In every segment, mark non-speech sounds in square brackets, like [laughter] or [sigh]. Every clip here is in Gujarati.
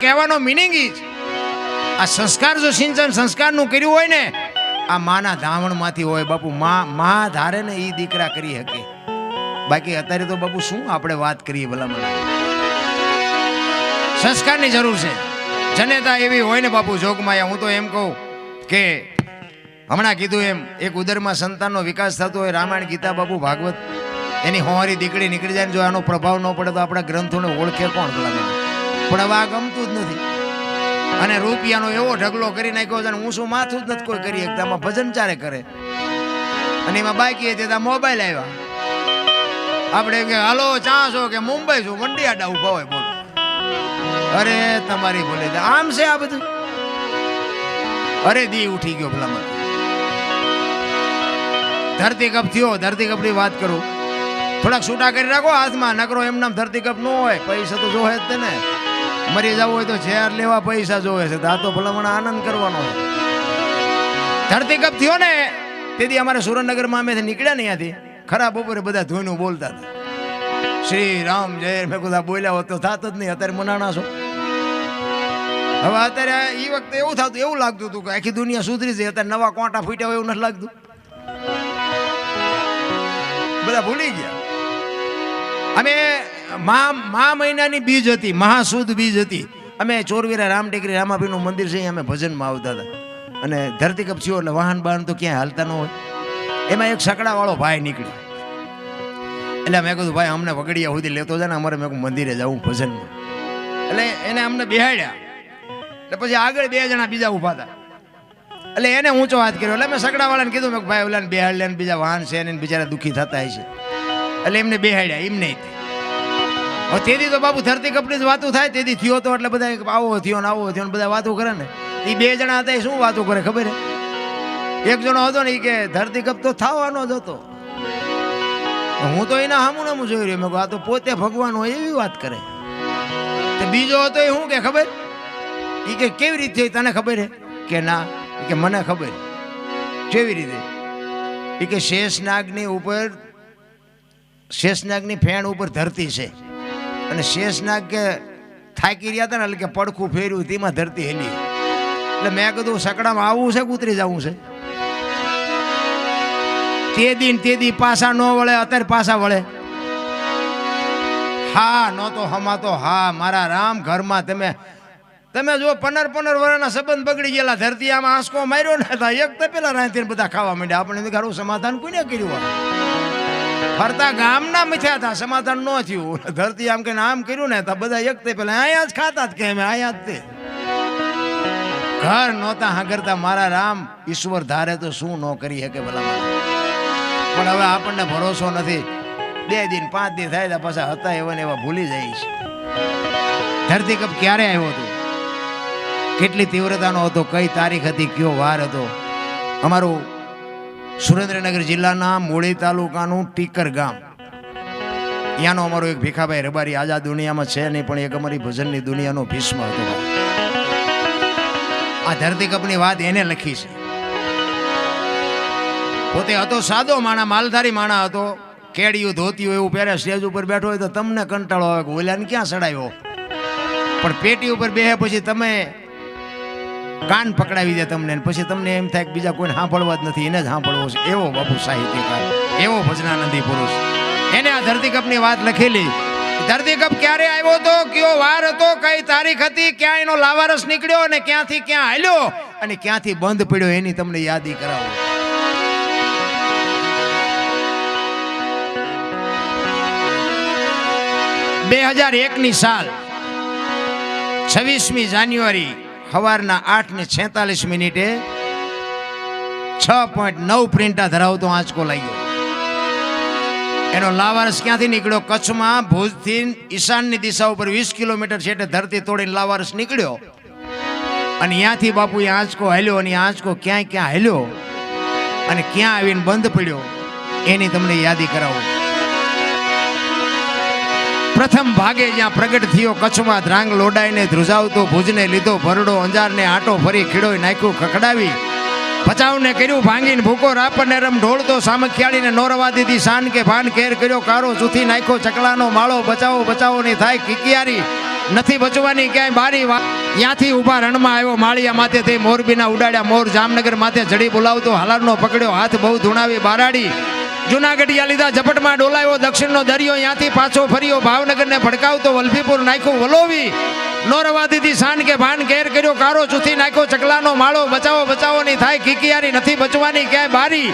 કહેવાનો મિનિંગ જ. આ સંસ્કાર જો સિંચન સંસ્કારનું કર્યું હોય ને, આ માના ધાવણમાંથી હોય બાપુ, મા મા ધારે ને એ દીકરા કરી શકે. બાકી અત્યારે તો બાપુ શું આપણે વાત કરીએ ભલામણ? સંસ્કારની જરૂર છે. જનેતા એવી હોય ને બાપુ, જોગમાયા, હું તો એમ કહું કે હમણાં કીધું એમ, એક ઉદરમાં સંતાનનો વિકાસ થતો હોય, રામાયણ ગીતા બાપુ ભાગવત, એની હોવારી દીકરી નીકળી જાય જો આનો પ્રભાવ ન પડે તો આપણા ગ્રંથોને ઓળખે કોણ ભલામણ? પણ આ ગમતું જ નથી. અને રૂપિયાનો એવો ઢગલો કરી નાખ્યો છે હું શું માથું જ નથી કોઈ કરી શકતા. આમાં ભજન ચારે કરે. અને એમાં બાકી હતી ત્યાં મોબાઈલ આવ્યા. આપણે કે, હાલો, ચા છો? કે, મુંબઈ છું. વંડિયાડા ઊભા હોય બોલો. અરે, તમારી બોલે આમ છે આ બધું? અરે, દી ઉઠી ગયો ભલામણ. ધરતી કપ થયો ધરતી કપની વાત કરું. થોડાક છૂટા કરી રાખો હાથમાં, નકરો એમ નામ ધરતી કપ ન હોય. પૈસા તો જોહે જ તને. મરી જવું હોય તો ઝેર લેવા પૈસા જોવે છે. આ તો ભલામણ આનંદ કરવાનો ધરતી કપ થયો ને, તેથી અમારે સુરેન્દ્રનગરમાં અમે નીકળ્યા ને અહીંયાથી ખરા બપોરે બધા ધોઈનું બોલતા હતા. શ્રી રામ જય, મેં કીધું બોલ્યા હોત તો થતો જ નહીં, અત્યારે મનાણા છો. હવે અત્યારે એ વખતે એવું થતું, એવું લાગતું હતું કે આખી દુનિયા સુધરી છે, અત્યારે નવા કોંટા ફૂટ્યા હોય એવું નથી લાગતું. બધા ભૂલી ગયા. અમે મા મા મહિનાની બીજ હતી મહાસુદ બીજ હતી. અમે ચોરવીરા રામ ટેકરી રામાભીનું મંદિર છે અમે ભજનમાં આવતા હતા. અને ધરતી કપ થયો એટલે વાહન બહાન તો ક્યાંય હાલતા ન હોય. એમાં એક સકડાવાળો ભાઈ નીકળ્યો. એટલે મેં કીધું, ભાઈ, અમને વગડિયા સુધી લેતો જાય ને, અમારે મેં મંદિરે જવું ભજનમાં. એટલે એને અમને બેહાડ્યા. એટલે પછી આગળ બે જણા બીજા ઊભા હતા. એટલે એને ઊંચો હાથ કર્યો. એટલે મેં સગડાવાળાને કીધું, મેં ભાઈ, ઓલાને બેહાડ, લે બીજા વાહન છે એને બિચારા દુઃખી થતા હશે. એટલે એમને બેહાડ્યા, એમ નહીં તેથી તો બાપુ ધરતી કપની જ વાતો થાય, તેથી થયો તો એટલે બધા આવો થયો ને આવો થયો ને બધા વાતો કરે ને. એ બે જણા હતા એ શું વાતો કરે ખબર હે? એક જણો હતો ને એ કે, ધરતી કપ તો થવાનો જ હતો. હું તો એના હામું નામું જોઈ રહ્યો, મેં આ તો પોતે ભગવાન હોય એવી વાત કરે. તો બીજો હતો એ શું કે, ખબર? એ કે, કેવી રીતે તને ખબર હે? કે, ના. કે, મને ખબર. કેવી રીતે? એ કે, શેષનાગની ઉપર, શેષનાગની ફેણ ઉપર ધરતી છે. અને શેષનાગ કે થાકી રહ્યા હતા ને એટલે કે પડખું ફેર્યું તેમાં ધરતી હેલી. એટલે મેં કીધું, સકડામાં આવવું છે કે ઉતરી જવું છે? તે દિન તે દી પાછા ન વળે, અત્યારે પાછા વળે. હા, નહોતો તો હમા તો હા, મારા રામ ઘરમાં તમે તમે જો પંદર પંદર વર્ષના સંબંધ બગડી ગયેલા. ધરતી આમાં આંસકો માર્યો ને હતા એક તો પેલા રાંધીને બધા ખાવા માંડ્યા. આપણે ઘરું સમાધાન કોને કર્યું આ? ફરતા ગામના મીઠ્યા હતા, સમાધાન ન થયું. ધરતી આમ કે આમ કર્યું ને, તો બધા એક તે પેલા અહીંયા જ ખાતા જ કે અમે અહીંયા જ તે. ઘર નહોતા હાગરતા, મારા રામ ઈશ્વર ધારે તો શું ન કરી શકે ભલા પણ હવે આપણને ભરોસો નથી. બે દિન, પાંચ દિન થાય તો પાછા હતા એવા ને એવા ભૂલી છે. ધરતી કપ ક્યારે આવ્યો હતો? કેટલી તીવ્રતાનો હતો, કઈ તારીખ હતી, કયો વાર હતો? અમારું સુરેન્દ્રનગર જિલ્લાના મૂળી તાલુકાનું ટીકર ગામ. ત્યાંનો અમારો એક ભીખાભાઈ રબારી આજ આ દુનિયામાં છે નહીં પણ એક અમારી ભજનની દુનિયાનો ભીષ્મ હતો. આ ધરતી કપની વાત એને લખી છે. પોતે હતો સાદો માણા, માલધારી માણા હતો. કેડિયું, ધોતિયું એવું પહેરે સ્ટેજ ઉપર બેઠો હોય તો તમને કંટાળો આવે કે ઓલાને ક્યાં ચડાવ્યો પણ પેટી ઉપર બેહે પછી તમે કાન પકડાવી દે તમને પછી તમને એમ થાય કે બીજા કોઈને સાંભળવા જ નથી, એને જ સાંભળવો છે. એવો બાપુ સાહિત્યકાર, એવો ભજનાનંદી પુરુષ. એને આ ધરતી કપની વાત લખેલી. ધરતી કપ ક્યારે આવ્યો હતો? કયો વાર હતો? કઈ તારીખ હતી? ક્યાં એનો લાવારસ નીકળ્યો અને ક્યાંથી ક્યાં હાલ્યો? અને ક્યાંથી બંધ પડ્યો એની તમને યાદી કરાવો. બે હજાર એકની સાલ, છવ્વીસમી જાન્યુઆરી સવારના આઠ ને છેતાલીસ મિનિટે છ પોઈન્ટ નવ પ્રિન્ટા ધરાવતો આંચકો લાગ્યો. એનો લાવારસ ક્યાંથી નીકળ્યો? કચ્છમાં ભુજથી ઈશાનની દિશા ઉપર વીસ કિલોમીટર છે ધરતી તોડીને લાવારસ નીકળ્યો. અને ત્યાંથી બાપુ એ આંચકો હાલ્યો અને આંચકો ક્યાંય ક્યાં હાલ્યો અને ક્યાં આવીને બંધ પડ્યો, એની તમને યાદી કરાવું. પ્રથમ ભાગે જ્યાં પ્રગટ થયો કચ્છમાં ધ્રાંગ લોડાઈને ધ્રુજાવતો ભુજને લીધો ભરડો અંજારને આટો ફરી ખીડો નાખ્યું ખખડાવી. ભચાઉને કર્યું ભાંગીને ભૂકો, રાપરને રમ ઢોળતો સામખિયાળીને નોરવા દીધી શાન કે ભાન કેર કર્યો કારો ચૂથી નાખ્યો ચકલાનો માળો. બચાવો બચાવો ની થાય કિકિયારી, નથી બચવાની ક્યાંય બારી ત્યાંથી ઊભા રણમાં આવ્યો માળિયા માથે થઈ મોરબીના ઉડાડ્યા મોર જામનગર માથે જડી બોલાવતો, હાલારનો પકડ્યો, હાથ બહુ ધૂણાવી બારાડી. જુનાગઢિયા લીધા, ઝપટમાં ડોલાયો, દક્ષિણનો દરિયો ત્યાંથી પાછો ફર્યો, ભાવનગરને ભડકાવતો વલભીપુર નાખ્યો વલોવી. દીધી શાન કે ભાન ઘેર કર્યો, કારો ચૂથી નાખ્યો, ચકલાનો માળો, બચાવો બચાવો, નહીં થાય કિકિયારી નથી, બચવાની ક્યાંય બારી.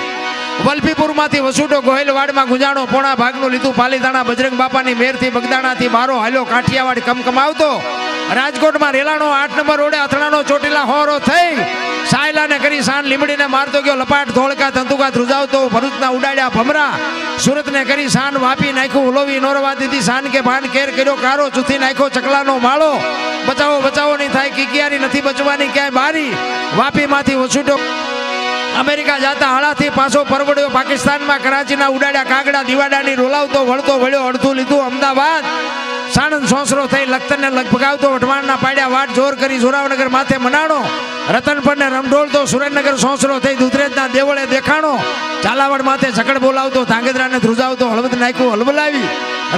વલભીપુરમાંથી વસુટો ગોહિલવાડમાં ગુંજાણો, પોણા ભાગનું લીધું પાલીતાણા બજરંગ બાપાની મેરથી બગદાણાથી બારો હાલ્યો કાઠિયાવાડ કમકમાવતો. રાજકોટમાં રેલાનો આઠ નંબર ઓડે અથડાનો ચોટીલા હોરો થઈ. સાયલાને કરી સાન લીમડીને મારતો ગયો, લપાટ, ધોળકા, ધંધુકા ધ્રુજાવતો, ભરૂચના ઉડાડ્યા ભમરા. સુરતને કરી સાન વાપી નાખ્યું, ઉલોવી નોરવા દીધી, સાન કે ભાન કેર કર્યો, કારો ચૂથી નાખ્યો, ચકલાનો માળો. બચાવો બચાવો, નહીં થાય, કિકિયારી નથી બચવાની, ક્યાંય બારી. વાપીમાંથી વસુટો અમેરિકા જતા હાળાથી પાછો પરવડ્યો. પાકિસ્તાનમાં કરાચીના ઉડાડ્યા કાગડા, દિવાડાની રોલાવતો, વળતો વળ્યો, અડધું લીધું અમદાવાદ. સાણંદ સોસરો થઈ લખતરને લગભગાવતો વઢવાણના પાડ્યા વાટ જોર કરી સુરાવનગર માથે મનાણો. રતનપરને રમઢોળતો, સુરેન્દ્રનગર સોસરો થઈ દુધરેજના દેવળે દેખાણો. ચાલાવડ માથે ઝકડ બોલાવતો, ધાંગધ્રાને ધ્રુજાવતો, હળવદ નાખ્યું હલબલાવી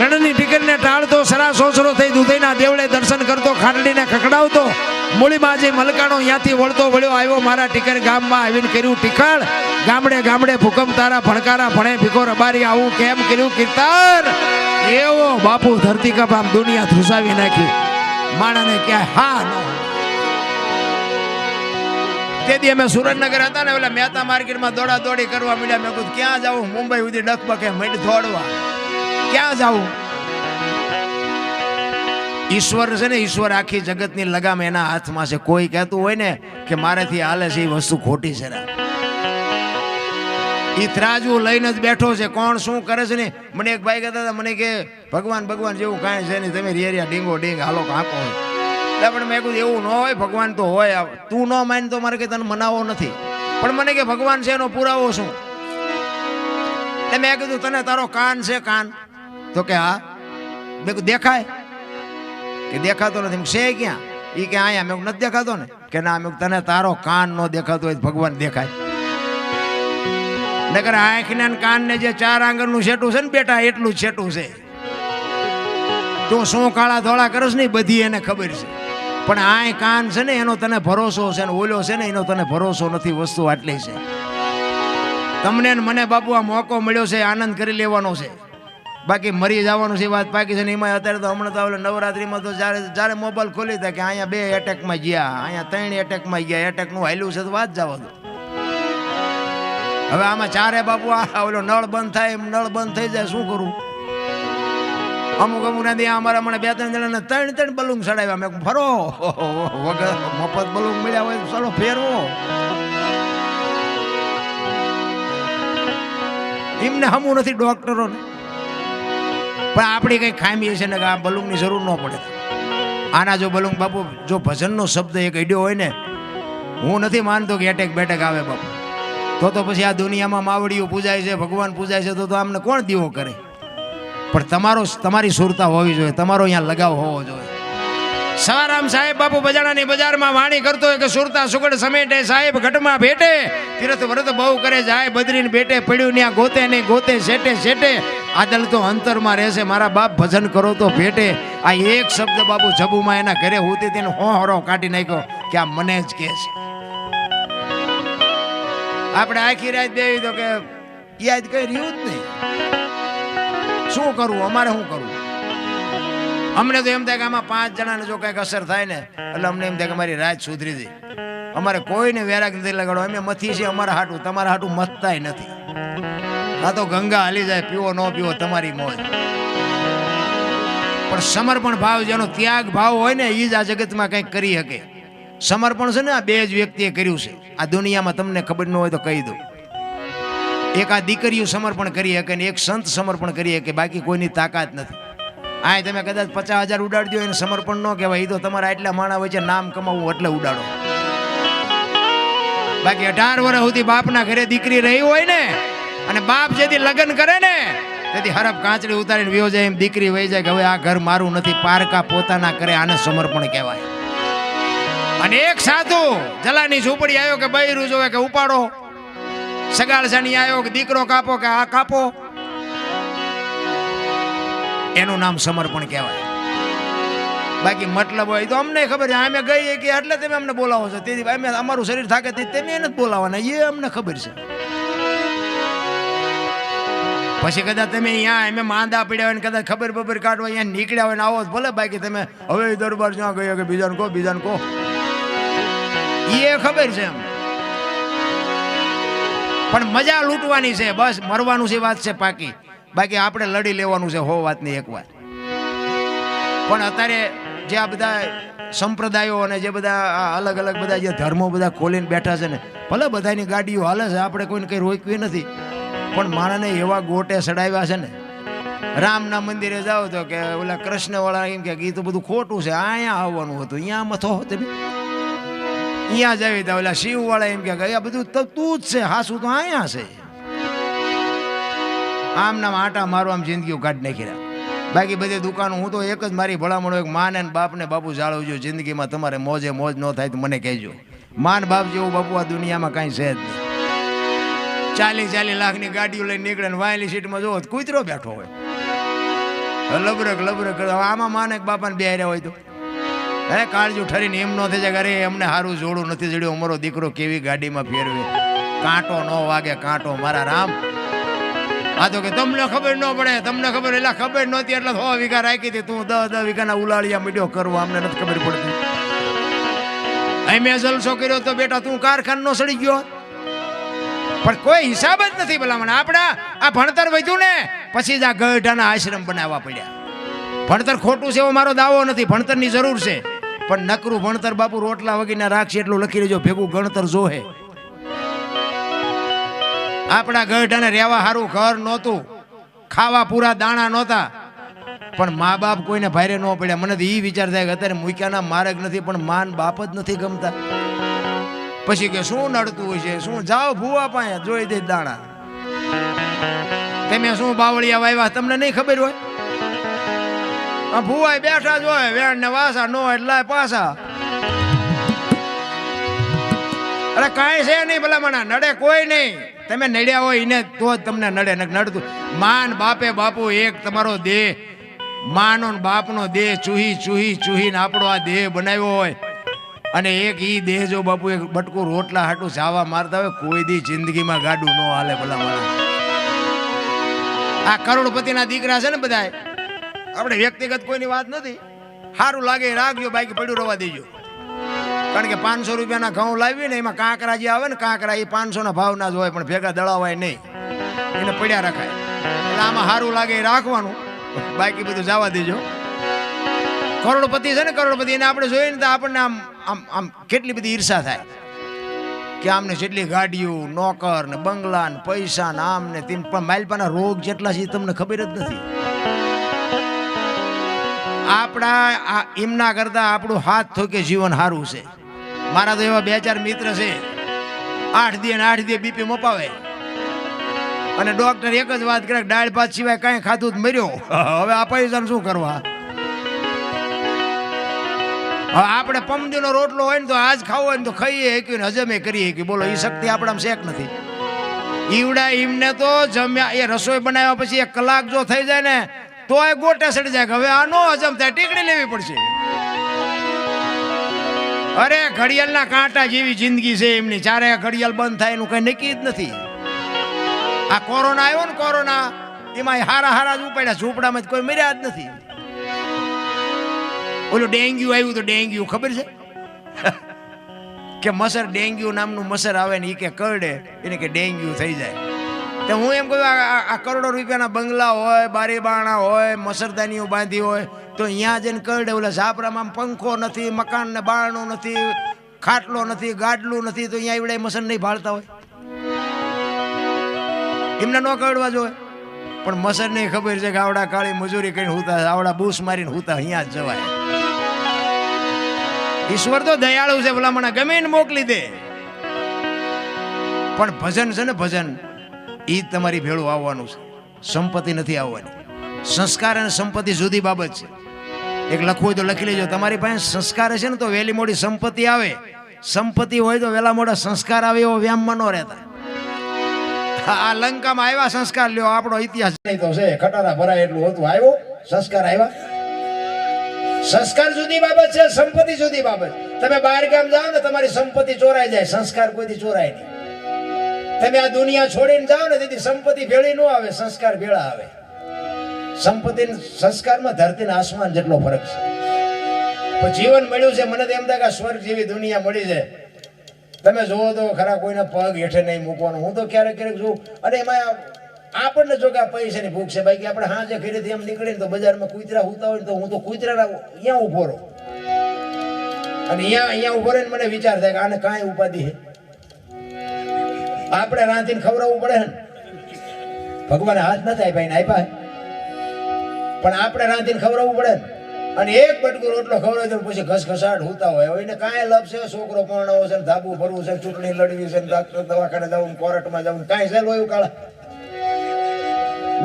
રણની ટીકરને ટાળતો, સરા સોસરો થઈ દુધઈના દેવળે દર્શન કરતો ખાટડીને ખકડાવતો મૂળીબાજી મલકાણો ત્યાંથી વળતો વળ્યો આવ્યો મારા ટીકર ગામમાં આવીને કર્યું ટીખળ ગામડે ગામડે ભૂકંપ તારા ભણકારા ભણે ભીખો રબારી આવું કેમ કર્યું કીર્તન? એવો બાપુ ધરતી કપ આમ દુનિયા ધ્રુસાવી નાખી. માણાને ક્યાંય હા ન તેથી અમે સુરેન્દ્રનગર હતા ને એટલે મહેતા માર્કેટમાં દોડા દોડી કરવા મળ્યા મેં કીધું, ક્યાં જાવું મુંબઈ સુધી ડકબકે મઢ દોડવા. ક્યાં જાવું ઈશ્વર છે ને, ઈશ્વર આખી જગતની લગામ એના હાથમાં છે. કોઈ કહેતું હોય ને કે મારેથી હાલે છે એ વસ્તુ ખોટી છે ને એ ત્રાજવું લઈને જ બેઠો છે. કોણ શું કરે છે ને? મને એક ભાઈ કહેતા હતા, મને કે, ભગવાન ભગવાન જેવું કાંઈ છે નહીં. તમે રેરિયા ડીંગો, ડીંગ, હાલો, કાંકો હોય. પણ મેં કીધું, એવું ન હોય, ભગવાન તો હોય. તું ન માન તો મારે કે તને મનાવો નથી. પણ મને કે, ભગવાન છે, એનો પુરાવો શું? એટલે મેં કીધું, તને તારો કાન છે, કાન. તો કે, હા. મેં કીધું, દેખાય. કે દેખાતો નથી. છે ક્યાં? એ કે, અહીંયા. મેં નથી દેખાતો ને. કે, ના. મેં તને તારો કાન ન દેખાતો હોય ભગવાન દેખાય. નગર આંખ ને કાનને જે ચાર આંગણનું છેટું છે ને, બેટા, એટલું જ છેટું છે. તું શું કાળા ધોળા કરશ ને બધી એને ખબર છે. પણ આય કાન છે ને, એનો તને ભરોસો છે ને, ઓલો છે ને, એનો તને ભરોસો નથી, વસ્તુ આટલી છે. તમને મને બાપુ આ મોકો મળ્યો છે, આનંદ કરી લેવાનો છે. બાકી મરી જવાનું છે વાત પાકી છે ને એમાં અત્યારે તો હમણાં તો ઓલે નવરાત્રિમાં તો જ્યારે જ્યારે મોબાઈલ ખોલી હતા કે અહીંયા બે એટેકમાં ગયા, અહીંયા ત્રણ એટેકમાં ગયા એટેકનું હાલ્યું છે તો વાત જવા દો. હવે આમાં ચારે બાપુ આ ઓલો નળ બંધ થાય, એમ નળ બંધ થઈ જાય, શું કરું? અમુક અમુક ના અમારા મને બે ત્રણ જણાને ત્રણ ત્રણ બલૂંગ ચડાવ્યા. મેં ફરો. વગર મફત બલૂંગ મળ્યા હોય ચાલો ફેરવો. એમને હમું નથી ડોક્ટરોને પણ આપણી કંઈ ખામી છે ને કે આ બલૂનની જરૂર ન પડે. આના જો બલુંગ બાપુ, જો ભજનનો શબ્દ એક અડ્યો હોય ને, હું નથી માનતો કે એટેક બેટેક આવે બાપુ. તો તો પછી આ દુનિયામાં માવડીઓ પૂજાય છે, ભગવાન પૂજાય છે, તો તો આમને કોણ દીવો કરે? પણ તમારો તમારી સુરતા હોવી જોઈએ, તમારો અહીંયા લગાવ હોવો જોઈએ. સવારામ સાહેબ, બાપુ બજાણાની બજારમાં વાણી કરતો હોય કે સુરતા સુગડ સમેટે, સાહેબ ઘટમાં ભેટે, તીરથ વ્રત બહુ કરે, જાય બદરીને ભેટે, પડ્યું ત્યાં ગોતે નહીં ગોતે, શેટે શેટે આદલ તો અંતરમાં રહેશે મારા બાપ ભજન કરો તો ભેટે. આ એક શબ્દ બાપુ જબુમાં એના ઘરે હોતી તેને હો હરો કાઢી નાખ્યો કે આ મને જ કહે છે. આપણે આખી રાત દેવી તો કે યાદ કઈ રહ્યું જ નહીં. શું કરવું અમારે શું કરવું અમને તો એમ થાય કે આમાં પાંચ જણાને જો કંઈક અસર થાય ને, એટલે અમને એમ થાય કે અમારી રાત સુધરી જાય અમારે કોઈને વેરાગ નથી લગાડો અમે મથી છે અમારા હાટું, તમારા હાટું મથતાય નથી. આ તો ગંગા હાલી જાય, પીવો ન પીવો તમારી મોજ. પણ સમર્પણ ભાવ, જેનો ત્યાગ ભાવ હોય ને એ જ આ જગતમાં કંઈક કરી શકે. સમર્પણ છે ને, આ બે જ વ્યક્તિએ કર્યું છે. આ દુનિયામાં તમને ખબર ન હોય તો કહી દઉં એક આ દીકરીઓ સમર્પણ કરી શકે ને, એક સંત સમર્પણ કરી શકે, બાકી કોઈની તાકાત નથી. આ તમે કદાચ પચાસ હજાર ઉડાડી દો એને સમર્પણ ન કહેવાય. એ તો તમારા એટલા માણા હોય છે નામ કમાવવું એટલે ઉડાડો. બાકી અઢાર વર્ષ સુધી બાપના ઘરે દીકરી રહી હોય ને અને બાપ જેથી લગ્ન કરે ને, તેથી હરફ કાંચડી ઉતારીને વ્યો જાય એમ દીકરી વહી જાય કે હવે આ ઘર મારું નથી, પારકા પોતાના કરે આને સમર્પણ કહેવાય. અને એક સાધુ જલાની ઝૂંપડી આવ્યો કે બૈરું જોવે કે ઉપાડો. સગાળસાની આવ્યો કે દીકરો કાપો કે આ કાપો. એનું નામ સમર્પણ કહેવાય. બાકી મતલબ હોય તો અમને ખબર છે, અમે ગઈએ કે એટલે તમે અમને બોલાવો છો. તેથી અમે અમારું શરીર થાકે તેથી તમે એને જ બોલાવવાના એ અમને ખબર છે. પછી કદાચ તમે અહીંયા એમ માંદા પડ્યા હોય ને કદાચ ખબર બબર કાઢવા અહીંયા નીકળ્યા હોય ને આવો ભલે બાકી તમે હવે દરબાર જ્યાં ગયો કે બીજાને કહો બીજાને કહો. એ ખબર છે એમ. પણ મજા લૂંટવાની છે, બસ મરવાનું છે વાત છે પાકી. બાકી આપણે લડી લેવાનું છે, હો વાતની એક વાત. પણ અત્યારે જે આ બધા સંપ્રદાયો અને જે બધા અલગ અલગ બધા જે ધર્મો બધા ખોલીને બેઠા છે ને, ભલે બધાની ગાડીઓ હાલે છે, આપણે કોઈને કંઈ રોકવી નથી. પણ માણસને એવા ગોટે સડાવ્યા છે ને. રામના મંદિરે જાઓ તો કે ઓલા કૃષ્ણવાળા એમ કે એ તો બધું ખોટું છે, અહીંયા આવવાનું હતું, અહીંયા મથો તમે અહીંયા જાવી તો ઓલા શિવવાળા એમ કે આ બધું તો તું જ છે, હાસું તો અહીંયા છે. આમ નામ આટા મારવા આમ જિંદગીઓ કાઢી નાખી બાકી બધી દુકાનો, હું તો એક જ મારી ભલામણ, એક માને અને બાપને બાપુ જાળવજો, જિંદગીમાં તમારે મોજે મોજ ન થાય તો મને કહેજો. માન બાપ જેવું બાપુ આ દુનિયામાં કાંઈ છે જ નહીં. ચાલીસ ચાલીસ લાખની ગાડીઓ લઈને નીકળે ને વાયેલી સીટમાં જોવો કુતરો બેઠો હોય. લબરક લબરક આમાં માને બાપાને બેહર્યા હોય તો. અરે કાળજુ ઠરીને એમ ન થઈ જાય અરે, અમને સારું જોડું નથી જડ્યું, અમારો દીકરો કેવી ગાડીમાં ફેરવે. કાંટો ન વાગે, કાંટો મારા રામ. આ તો કે તમને ખબર ન પડે, તમને ખબર એટલે ખબર નહોતી, એટલે સો વીઘા રાખી હતી. તું દસ દસ વીઘાના ઉલાળિયા મીડિયો કરવા અમને નથી ખબર પડતી. અહીં મેં જલસો કર્યો તો બેટા, તું કારખાનો સડી ગયો. પણ કોઈ હિસાબ જ નથી ભલામણ. આપણા આ ભણતર વધ્યું ને, પછી જ આ ગઢાના આશ્રમ બનાવવા પડ્યા. ભણતર ખોટું છે એવો મારો દાવો નથી, ભણતરની જરૂર છે. પણ નકરું ભણતર બાપુ રોટલા વગીને રાખશે એટલું લખી લેજો ભેગું ગણતર જોહે. આપણા ગઢાને રહેવા સારું ઘર નહોતું, ખાવા પૂરા દાણા નહોતા. પણ મા બાપ કોઈને ભારે ન પડ્યા. મને તો એ વિચાર થાય કે અત્યારે મૂક્યાના માર્ગ નથી, પણ માન બાપ જ નથી ગમતા. પછી કે શું નડતું હોય છે? શું? જાઓ ભૂવા પાસે, જોઈ દે દાણા. તમે શું બાવળિયા વાવ્યા તમને નહીં ખબર હોય? આ ભૂવાય બેઠા જ હોય વેણ ને વાસા નો એટલા પાછા અરે કાંઈ છે નહીં ભલા મને નડે કોઈ નહીં. તમે નડ્યા હોય એને તો જ તમને નડે ને નડતું. માન બાપે બાપુ એક તમારો દેહ. માનો બાપનો દેહ ચૂહી ચૂહી, ચૂહીને આપણો આ દેહ બનાવ્યો હોય. અને એક ઈ દેહ જો બાપુ એક બટકું રોટલા હાટું ચાવા મારતા હોય, કોઈ દી જિંદગીમાં ગાડું ન હાલે ભલા માણસ. આ કરોડપતિના દીકરા છે ને બધા આપણે વ્યક્તિગત કોઈની વાત નથી. સારું લાગે રાખજો બાકી પડ્યું રવા દેજો. કારણ કે પાંચસો રૂપિયાના ઘઉં લાવીએ ને એમાં કાંકરા જે આવે ને, કાંકરા એ પાંચસો ના ભાવના જ હોય, પણ ભેગા દળાવાય નહીં. એને પડ્યા રખાય. એટલે આમાં સારું લાગે એ રાખવાનું. બાકી બધું જવા દેજો. કરોડપતિ છે ને, કરોડપતિ એને આપણે જોઈએ ને તો આપણને આમ આમ આમ કેટલી બધી ઈર્ષા થાય કે આમને જેટલી ગાડીઓ, નોકર ને બંગલા ને પૈસા ને આમ ને તેમ, પણ માલપાના રોગ જેટલા છે તમને ખબર જ નથી. આપણા એમના કરતા આપણું હાથ થોકે જીવન સારું છે. મારા તો એવા બે ચાર મિત્ર છે. આઠ દી આઠ દી બીપી મપાવે. અને ડોક્ટર એક જ વાત કરે દાળ ભાત સિવાય કાંઈ ખાધું જ મર્યો. હવે આ પૈસાને શું કરવા? આપણે પમદીનો રોટલો હોય ને તો આજ ખાવો હોય ને તો ખાઈએ કે હજમે કરીએ કે બોલો એ શક્તિ આપણામાં શેક નથી? ઈવડા ઈમને તો જમ્યા, એ રસોઈ બનાવ્યા પછી એક કલાક જો થઈ જાય ને તો એ ગોટે સડી જાય હવે આનો હજમ થાય, ટીકડી લેવી પડશે. અરે, ઘડિયાળના કાંટા જેવી જિંદગી છે એમની. ચારે ઘડિયાળ બંધ થાય, એનું કઈ નક્કી જ નથી. આ કોરોના આવ્યો ને કોરોના, એમાં હારા હારા જ ઉપાડ્યા, ઝૂંપડામાં જ કોઈ મર્યા જ નથી. ઓલું ડેન્ગ્યુ આવ્યું તો ડેન્ગ્યુ, ખબર છે? [laughs] કે મસર ડેન્ગ્યુ નામનું મસર આવે ને એ કે કરડે, એને કે ડેન્ગ્યુ થઈ જાય. તો હું એમ કહું, આ- કરોડો રૂપિયાના બંગલા હોય બારી બારણા હોય, મસરદાનીઓ બાંધી હોય, તો અહીંયા જઈને કરડે. ઓલા ઝાપરામાં પંખો નથી, મકાન ને બારણું નથી, ખાટલો નથી, ગાડલું નથી, તો અહીંયા એવડે મસર નહીં ભાળતા હોય. એમને ન કરડવા જોઈએ. પણ મસર નહીં ખબર છે કે આવડા કાળી મજૂરી કરીને હુતા આવડા બૂસ મારીને હુતા અહીંયા જ જવાય. ઈશ્વર તો દયાળુ છે, ભલામણા. ગમે ને મોકલી દે. પણ ભજન છે ને ભજન એ તમારી ભેળું આવવાનું છે. સંપત્તિ નથી આવવાની. સંસ્કાર અને સંપત્તિ જુદી બાબત છે. એક લખવું હોય તો લખી લેજો. તમારી પાસે સંસ્કાર હશે ને તો વહેલી મોડી સંપત્તિ આવે. સંપત્તિ હોય તો વહેલા મોડા સંસ્કાર આવે એવો વ્યામમાં ન રહેતા. આ લંકામાં આવ્યા સંસ્કાર લ્યો, આપણો ઇતિહાસ તો છે, ખટારા ભરાય એટલું હતું. આવ્યો? સંસ્કાર આવ્યા? સંસ્કાર જુદી બાબત છે, સંપત્તિ જુદી બાબત. તમે બહાર ગામ જાઓ ને, તમારી સંપત્તિ ચોરાઈ જાય. સંસ્કાર કોઈથી ચોરાય નહીં. તમે આ દુનિયા છોડીને જાઓ ને, તેથી સંપત્તિ ભેળી ન આવે, સંસ્કાર ભેળા આવે. સંપત્તિ સંસ્કારમાં ધરતીને આસમાન જેટલો ફરક છે. જીવન મળ્યું છે, મને તો એમ થાય કે સ્વર્ગ જેવી દુનિયા મળી છે તમે જોવો તો ખરા કોઈને પગ હેઠે નહીં મૂકવાનું. હું તો ક્યારેક ક્યારેક જોઉં, અને એમાં આપણને જો કે આ પૈસાની ભૂખ છે ભાઈ કે આપણે હાજે ઘરેથી એમ નીકળીને તો બજારમાં કૂતરા હોતા હોય તો હું તો કૂતરાના અહીંયા ઊભો રહું. અને અહીંયા અહીંયા ઊભો રહીને મને વિચાર થાય કે આને કાંઈ ઉપાધિ છે? આપણે રાંધીને ખવડાવવું પડે ને? ભગવાને હાથ નથી આપ્યા એને આપ્યા. પણ આપણે રાંધીને ખવડાવવું પડે ને? અને એક બટકું રોટલો ખવડાવે તો પછી ઘસઘસાટ હોતા હોય. હવે એને કાંઈ લાભ છે, છોકરો પરણાવો છે ધાબુ ભરવું છે, ચૂંટણી લડવી છે ડોક્ટર દવાખાને જવું કોર્ટમાં જવું કાંઈ છે એવું કાળા?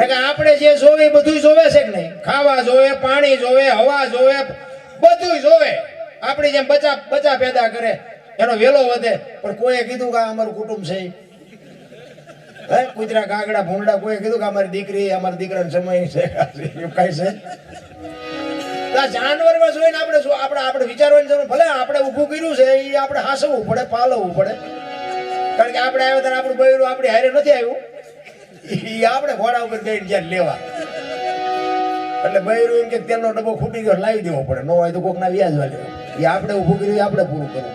કે આપણે જે જોવે બધું જોવે છે કે નહીં? ખાવા જોવે, પાણી જોવે, હવા જોવે બધું જોવે. આપણી જેમ બચા બચા પેદા કરે, એનો વેલો વધે. પણ કોઈએ કીધું કે અમારું કુટુંબ છે હે? કુતરા કાગડા ભૂંડા, કોઈએ કીધું કે અમારી દીકરી, અમારા દીકરાને સમય છે. [laughs] કઈ છે? આ જાનવરમાં જોઈને આપણે શું, આપણે આપણે વિચારવાની જરૂર, ભલે આપણે ઊભું કર્યું છે એ આપણે હાસવું પડે પાલવવું પડે. કારણ કે આપણે આવ્યા ત્યારે આપણું બૈરું આપણી હારે નથી આવ્યું. એ આપણે ઘોડા ઉપર જઈને જ્યાં લેવા. એટલે બૈરું એમ કે તેલનો ડબ્બો ખૂટી ગયો, લાવી દેવો પડે. ન હોય તો કોકના વ્યાજવા લેવો એ આપણે ઊભું કર્યું આપણે પૂરું કરવું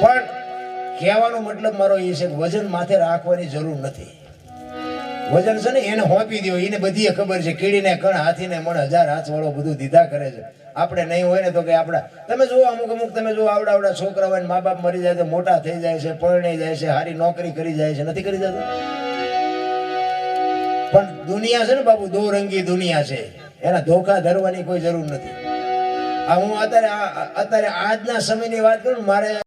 પણ કહેવાનો મતલબ મારો એ છે કે વજન માથે રાખવાની જરૂર નથી. વજન છે ને, એને હોપી દો એને બધી ખબર છે, કીડીને કણ, હાથીને મણ, હજાર હાથ વાળો બધું દીધા કરે છે. આપણે નહીં હોય ને તો કે આપણા તમે જુઓ અમુક અમુક, તમે જુઓ આવડા આવડા છોકરા હોય મા બાપ મરી જાય તો મોટા થઈ જાય છે, પરણી જાય છે સારી નોકરી કરી જાય છે, નથી કરી જતું? પણ દુનિયા છે ને બાબુ દો રંગી દુનિયા છે. એના ધોખા ધરવાની કોઈ જરૂર નથી. આ હું અત્યારે અત્યારે આજના સમયની વાત કરું મારે